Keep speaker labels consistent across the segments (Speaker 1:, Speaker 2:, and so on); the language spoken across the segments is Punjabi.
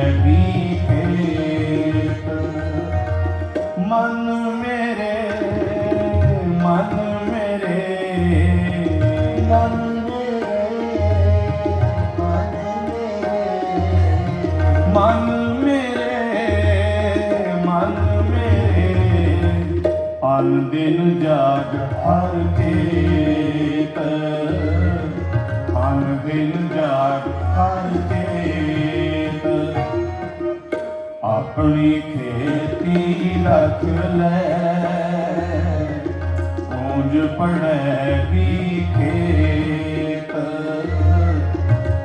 Speaker 1: ਪੜੈਗੀ ਖੇਤ ਮਨ ਮੇਰੇ ਮਨ ਮੇਰੇ
Speaker 2: ਮਨ ਮੇਰੇ ਮਨ ਮੇਰੇ
Speaker 1: ਮਨ ਮੇਰੇ ਮਨ ਦਿਨ ਜਾਗ ਹਰ ਕੇ ਆਪਣੀ ਖੇਤੀ ਰੱਖ ਲੈ। ਪੂੰਜ ਪੜੈਗੀ ਖੇਤ।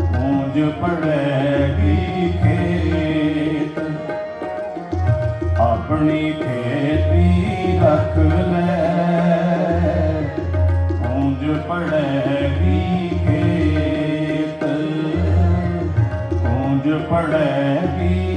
Speaker 1: ਪੂੰਜ ਪੜੈਗੀ ਖੇਤ। ਆਪਣੀ ਖੇਤੀ ਰੱਖ ਲੈ। ਪੂੰਜ ਪੜੈਗੀ ਖੇਤ। ਪੂੰਜ ਪੜੈਗੀ ਖੇਤ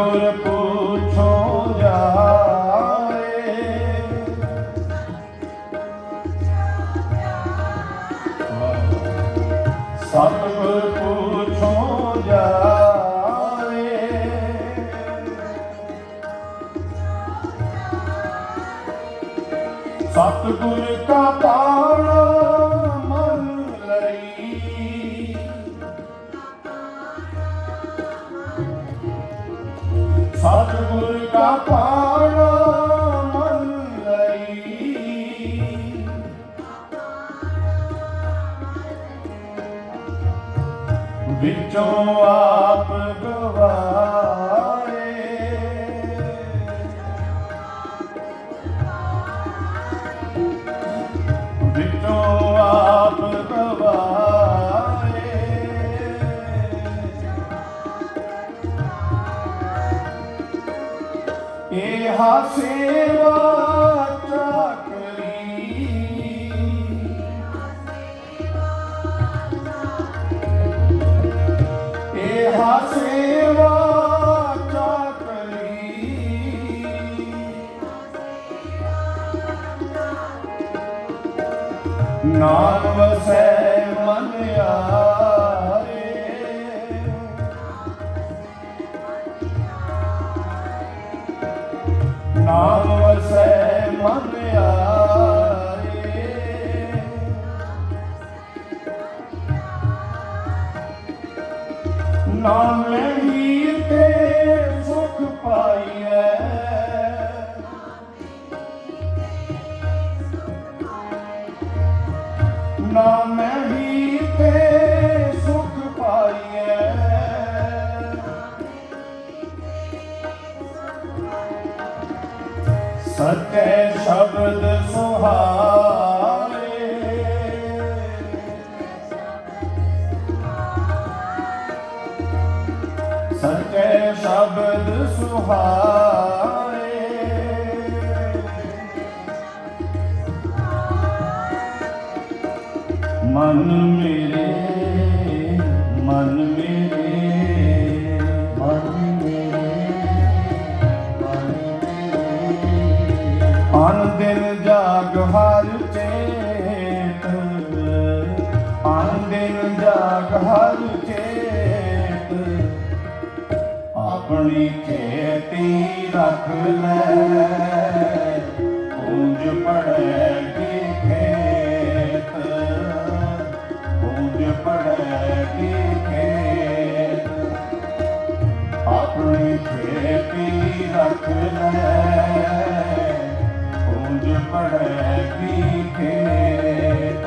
Speaker 1: ਸਤਿਗੁਰ ਪੁੱਛੋ ਜਾਏ। ਸਤਿਗੁਰ ਨਾਮ ਵਸੈ ਮਨ ਆਰੇ ਨਾਮ ਲਈ ਤੇ ਸਤਿ ਸ਼ਬਦ ਸੁਹਾਏ ਸਤਿ ਸ਼ਬਦ ਸੁਹਾਏ ਮਨ ਮੇ ਹਰ ਚੇਤ ਆਪਣੀ ਖੇਤੀ ਰੱਖ ਲੈ। ਪੂੰਜ ਪੜੈਗੀ ਖੇਤ, ਪੂੰਜ ਪੜੈਗੀ ਖੇਤ। ਆਪਣੀ ਖੇਤੀ ਰੱਖ ਲੈ। ਪੂੰਜ ਪੜੈਗੀ ਖੇਤ।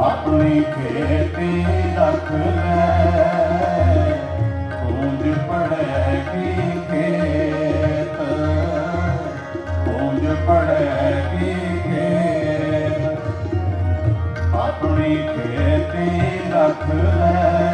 Speaker 1: ਆਪਣੀ ਖੇਤੀ ਰੱਖ ਲੈ। ਪੂੰਜ ਪੜੈਗੀ ਖੇਤ? ਪੂੰਜ ਪੜੈਗੀ ਖੇਤ? ਆਪਣੀ ਖੇਤੀ ਰੱਖ ਲੈ।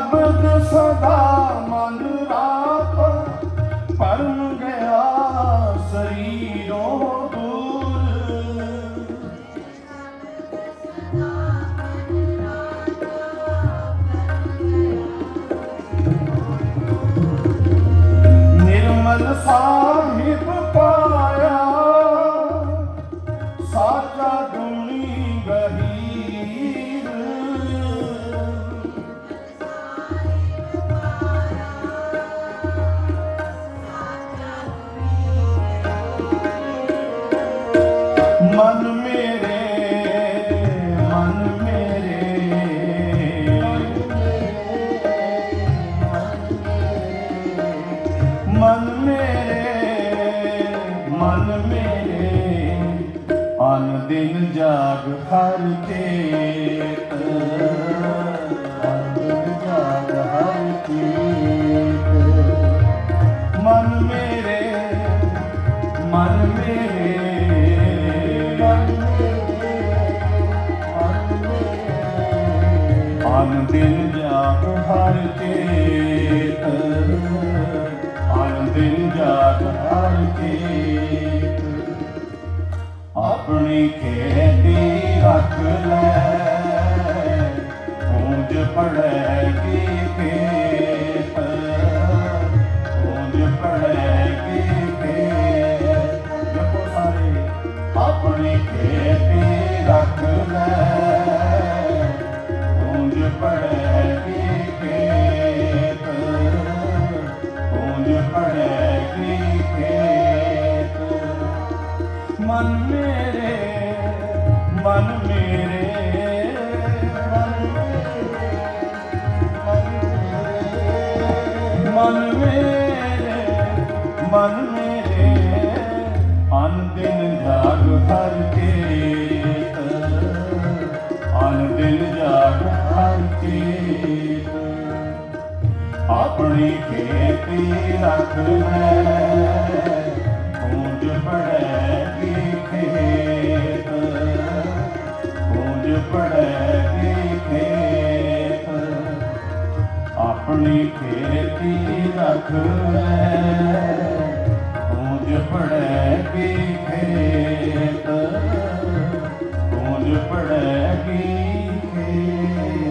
Speaker 1: ਸ਼ਬਦ ਸਦਾ ਮਨ ਰਾਤ ਪਰਮ ਗਿਆ ਸਰੀਰੋਂ ਦੂਰ। ਨਿਰਮਲ ਸਾ ਜਾਗ ਹਰ ਚੇਤ
Speaker 2: ਜਾਗ ਹਰ ਕੀਤ
Speaker 1: ਮਨ ਮੇਰੇ ਮਨ ਮੇਰੇ ਅਨ ਦਿਨ ਜਾਗ ਹਰ ਚੇਤ ਅਨ ਦਿਨ ਜਾਗ ਹਰ ਚੇਤ ਆਪਣੀ ਖੇਤੀ ਰੱਖ ਲੈ। ਪੂੰਜ ਪੜੈਗੀ ਖੇਤ? ਪੂੰਜ ਪੜੈਗੀ ਖੇਤ? ਜਪੋ ਸਾਰੇ ਆਪਣੀ ਖੇਤੀ ਰੱਖ ਲੈ। ਪੂੰਜ ਪੜੈਗੀ ਖੇਤ? ਪੂੰਜ ਪੜੈਗੀ ਖੇਤ? ਮਨ ਮੇਰੇ ਮਨ ਮੇਰੇ ਮਨ ਮੇਰੇ ਮਨ ਮੇਰੇ, ਅਨ ਦਿਨ ਜਾਗ ਹਰ ਕੀਤ, ਅਨ ਦਿਨ ਜਾਗ ਹਰ ਕੀਤ। ਆਪਣੀ ਖੇਤੀ ਰੱਖ ਲੈ। ਪੜੈ ਖੇਤ ਆਪਣੀ ਖੇਤੀ ਰੱਖ ਲੈ ਉਂਝ ਪੜੈ ਕੀ ਖੇਤ ਉਂਝ ਪੜੈ ਕੀ ਖੇਤ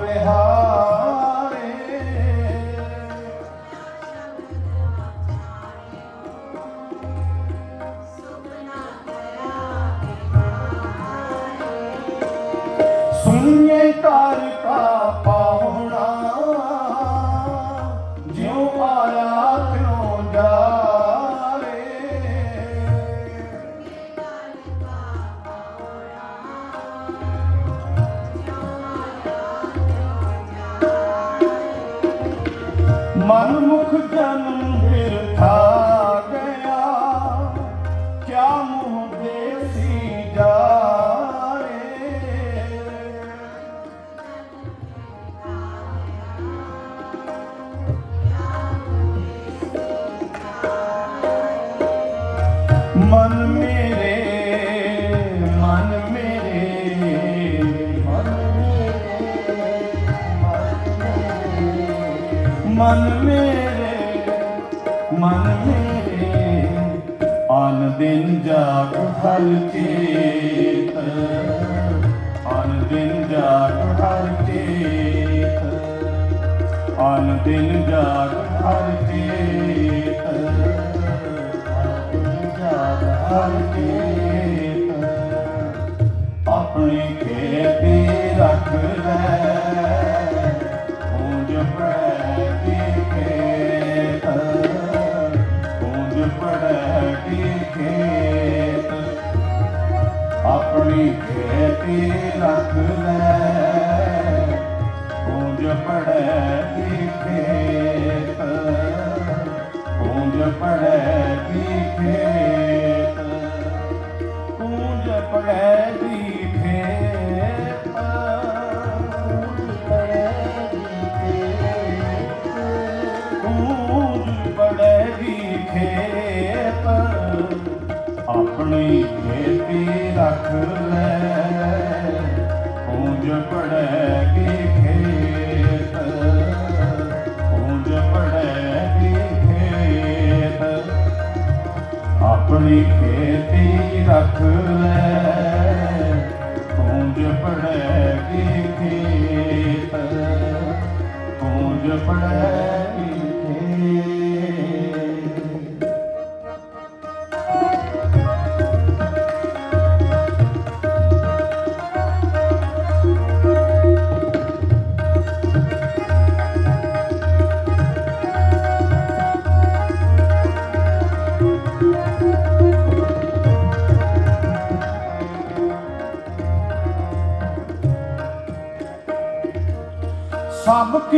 Speaker 1: Yahweh. ਜਾਪ ਅਨ ਦਿਨ ਜਾਪ ਦਿਨ ਜਾਪ ਰੱਖ ਲੈ। ਪੂੰਜ ਪੜੈ ਕੀ ਖੇਤ। ਪੂੰਜ ਪੜੈ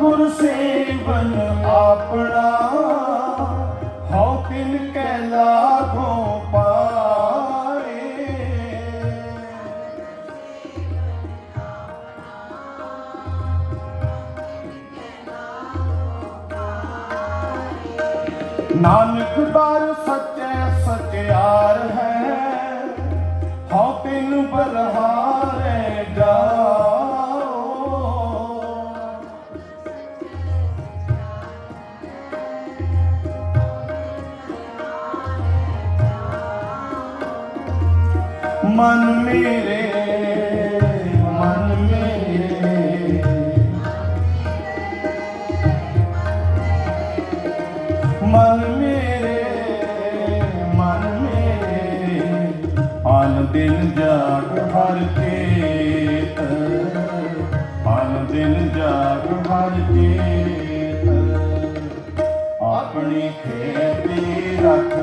Speaker 1: ਸਤਿਗੁਰ ਸੇਵਨ ਆਪਣਾ ਹਉ ਤਿਨ ਕੈ ਲਾਗੋ ਪਾਏ। ਨਾਨਕ ਦਰ ਸਤ ਮਨ ਮੇਰੇ ਮਨ ਮੇਰੇ। ਮਨ ਮੇਰੇ ਮਨ ਮੇਰੇ। ਆਨ ਦਿਨ ਜਾਗ ਹਰ ਚੇਤ ਆਨ ਦਿਨ ਜਾਗ ਹਰ ਚੇਤ ਆਪਣੀ ਖੇਤੀ ਰੱਖ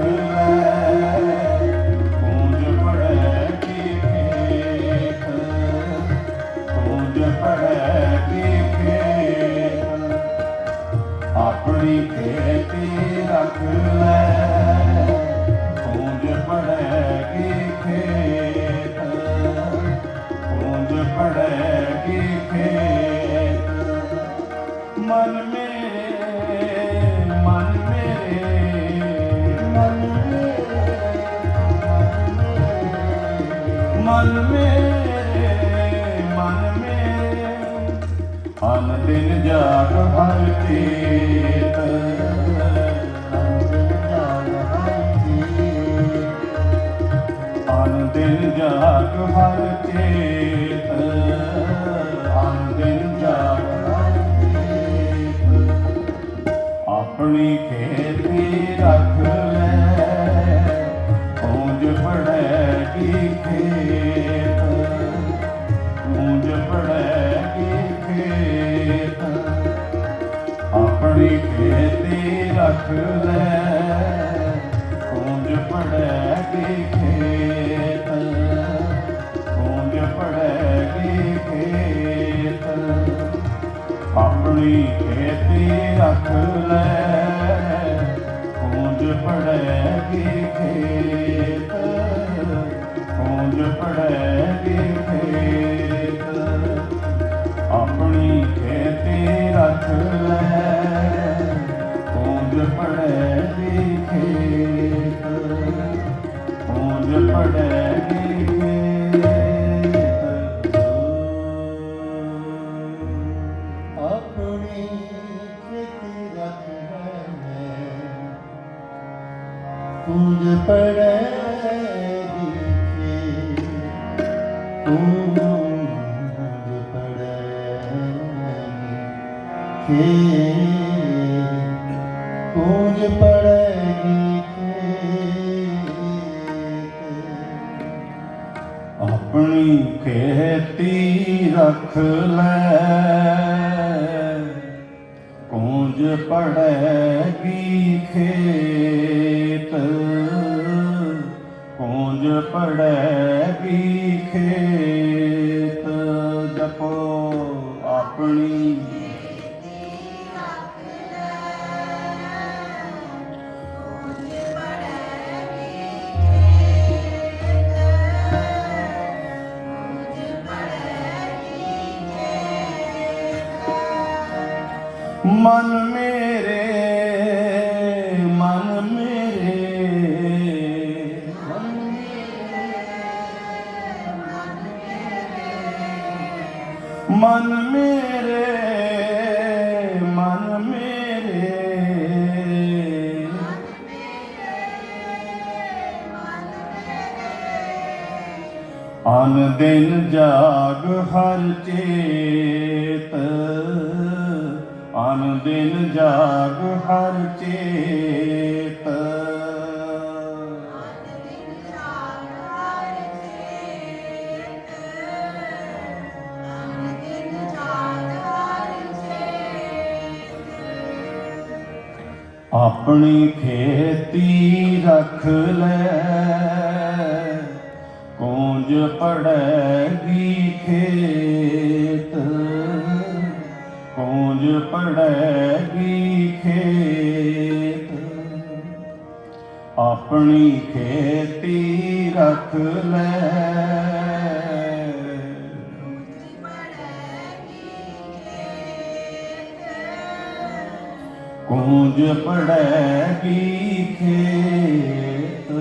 Speaker 1: ਮਨ ਮੇਰੇ ਮਨ ਮੇਰੇ ਅਨ ਦਿਨ ਜਾਗ ਹਰ ਚੇਤ ਅਨ ਦਿਨ ਜਾਗ ਹਰ ਚੇਤ ਅਨ ਦਿਨ ਜਾਗ ਹਰ ਚੇਤ ਆਪਣੀ ਖੇਤੀ ਰੱਖ ਰੱਖ ਲੈ ਪੂੰਜ ਪੜੈਗੀ ਖੇਤ? ਪੂੰਜ ਪੜੈਗੀ ਖੇਤ? ਆਪਣੀ ਖੇਤੀ ਰੱਖ ਲੈ ਪੂੰਜ ਪੜੈਗੀ ਖੇਤ? ਪੂੰਜ ਪੜੈਗੀ ਖੇਤ ਪੂੰਜ ਪੜੈਗੀ ਖੇਤ ਕੂੰਜ ਪੜੈਗੀ ਖੇਤ ਜਪੋ ਆਪਣੀ ਮਨ ਮੇਰੇ ਮਨ ਮੇਰੇ ਮਨ ਮੇਰੇ। ਅਨ ਦਿਨ ਜਾਗ ਹਰ ਚੇਤ। ਅਨ ਦਿਨ ਜਾਗ ਹਰ ਚੇਤ। ਆਪਣੀ ਖੇਤੀ ਰੱਖ ਲੈ। ਕੂੰਜ ਪੜੈਗੀ ਖੇਤ। ਕੂੰਜ ਕੂੰਜ ਪੜੈਗੀ ਖੇਤ। ਆਪਣੀ ਖੇਤੀ ਰੱਖ ਲੈ। ਕੂੰਜ ਪੜੈਗੀ ਖੇਤ?